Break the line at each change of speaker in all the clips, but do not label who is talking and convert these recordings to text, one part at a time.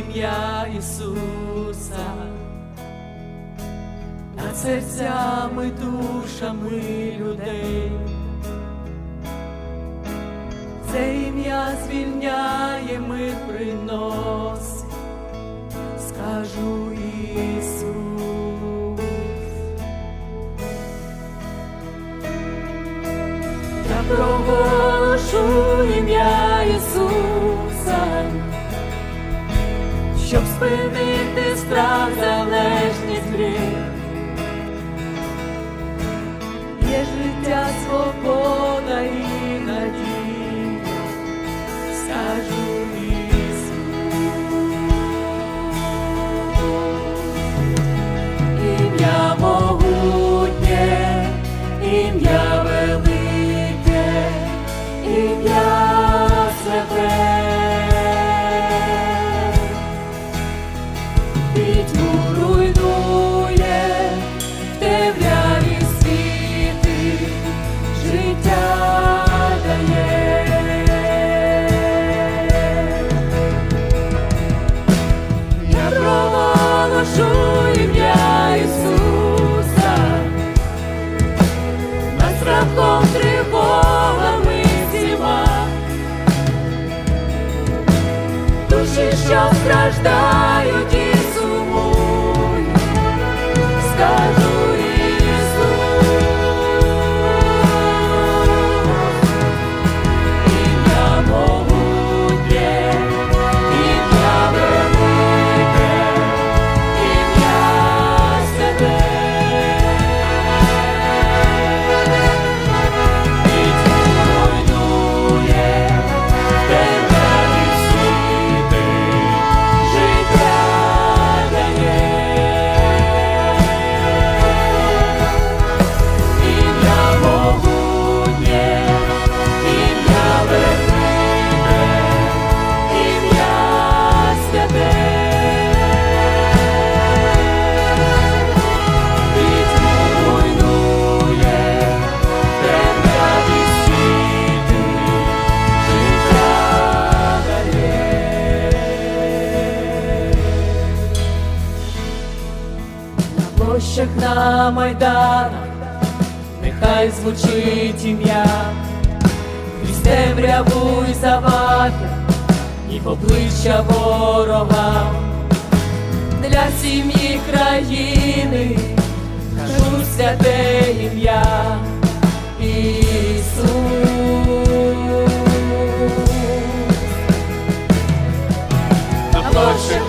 ім'я Ісуса над серцями, душами людей. Це ім'я звільняє, ми приносить, щоб спинити страх, залежність гріх. Є життя, свобода і надія, скажу ім'я велике, ім'я страждають площах, на майданах. Нехай звучить ім'я, крізь темряву й завади, і обличчя ворога, для сім'ї країни кажу святе ім'я Ісус. На площах,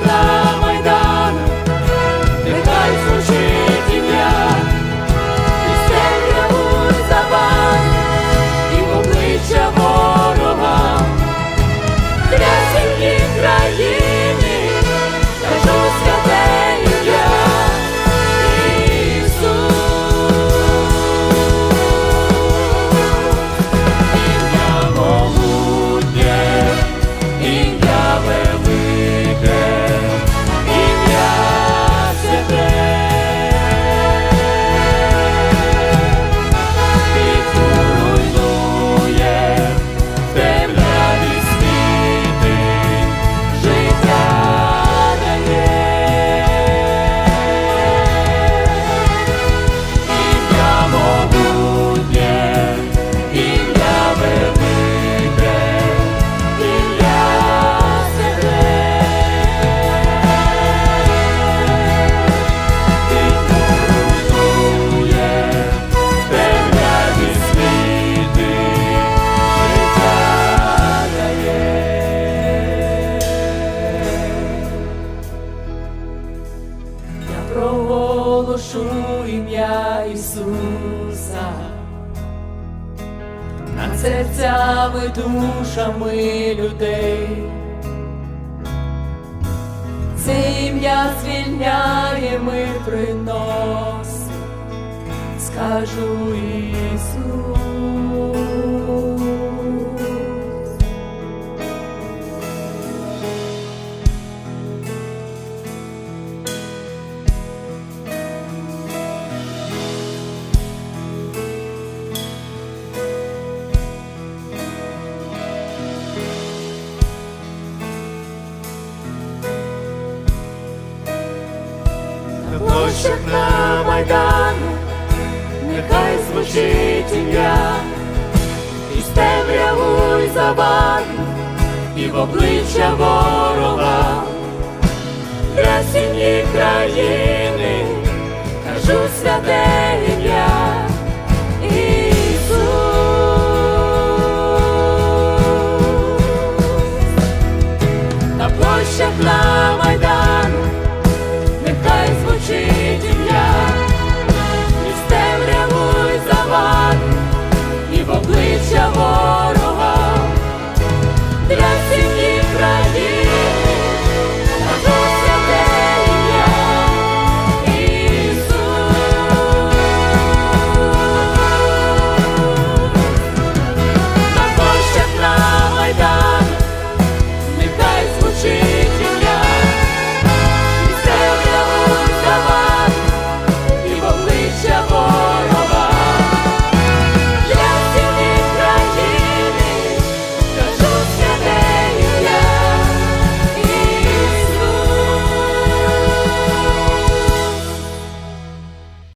проголошу ім'я Ісуса над серцями, душами людей. Це ім'я звільняє, ми приносить, скажу Ісус. Площах на майданах, нехай звучить ім'я, і темряву й забарву, і в обличчя ворога, для сім'ї країни, кажу святе